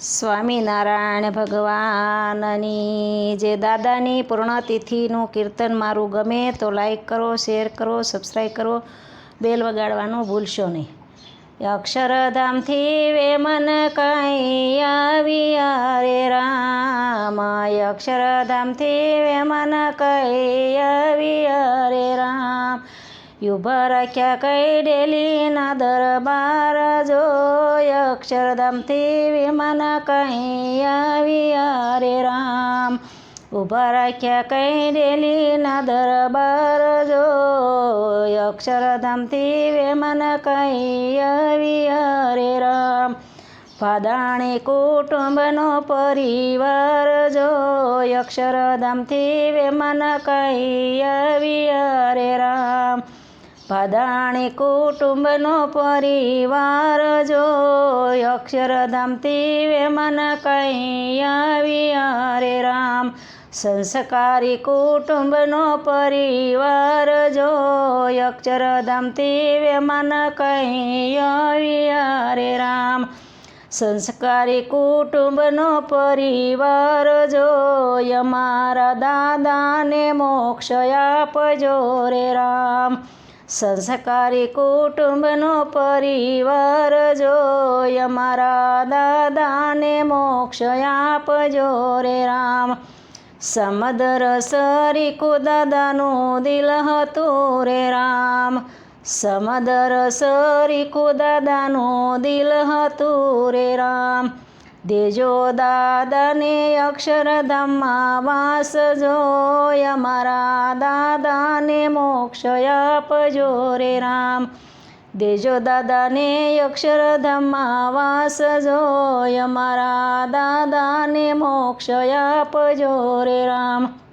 સ્વામિનારાયણ ભગવાનની. જે દાદાની પૂર્ણતિથિનું કીર્તન મારું ગમે તો લાઈક કરો શેર કરો સબસ્ક્રાઈબ કરો. બેલ વગાડવાનું ભૂલશો નહીં. અક્ષરધામથી વે મન કઈ આવ્યા રે રામ અક્ષરધામથી વે મન કઈ આવ્યા રે રામ. યુભા રાખ્યા કઈ ડેલીના દરબાર જોય અક્ષરધામથી વિમાન કઈ આવ્યા રે રામ, ઊભા રાખ્યા કઈ ડેલીના દરબાર જો? અક્ષરધામથી વિમાન કઈ આવ્યા રે રામ, ફાદાણી કુટુંબનો પરિવાર જો? અક્ષરધામથી વિમાન કઈ આવ્યા રે રામ ભાદાણી કુટુંબનો પરિવાર જો અક્ષરધામથી વેમન કઈ આવી અરે રામ. સંસ્કારી કુટુંબનો પરિવાર જો અક્ષરધામથી વેમન કઈ આવી અરે રામ. સંસ્કારી કુટુંબનો પરિવાર જો અમારા દાદાને મોક્ષ આપજો રે રામ. સંસ્કારી કુટુંબનો પરિવાર જોય અમારા દાદાને મોક્ષ આપજો રે રામ. સમદર સરી કુદાદાનું દિલ હતું રે રામ. સમદર સરી કુદાદાનું દિલ હતું રે રામ. દેજો દાદાને અક્ષરધામમાં વાસ જોય, મારા દાદાને મોક્ષ આપજો રે રામ. દેજો દાદાને અક્ષરધામમાં વાસ જોય, મારા દાદાને મોક્ષ આપજો રે રામ.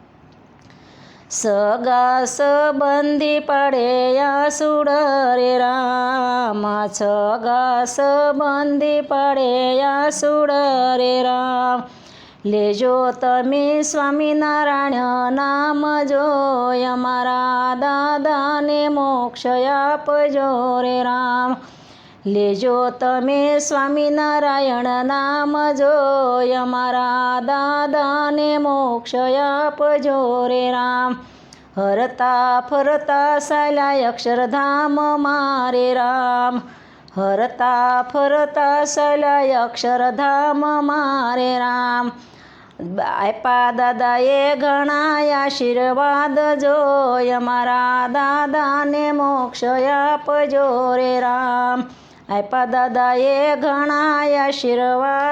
સગા સંબંધી પડે આસુડ રે રામ. સગા સંબંધી પડે આસુડ રે રામ. લેજો તમે સ્વામિનારાયણ નામ જોય. મારા દાદાને મોક્ષ આપજો રે રામ. લેજો તમે સ્વામિનારાયણ નામ જોય અમારા દાદાને મોક્ષ આપજો રે રામ. હરતા ફરતા સાલ્યા અક્ષરધામ મારે રામ. હરતા ફરતા સાલ્યા અક્ષરધામ મારે રામ. બાપા દાદાએ ઘણા આશીર્વાદ જોય, મારા દાદાને મોક્ષ આપજો રે રામ. આપ્યા દાદાએ ઘણા આશીર્વાદ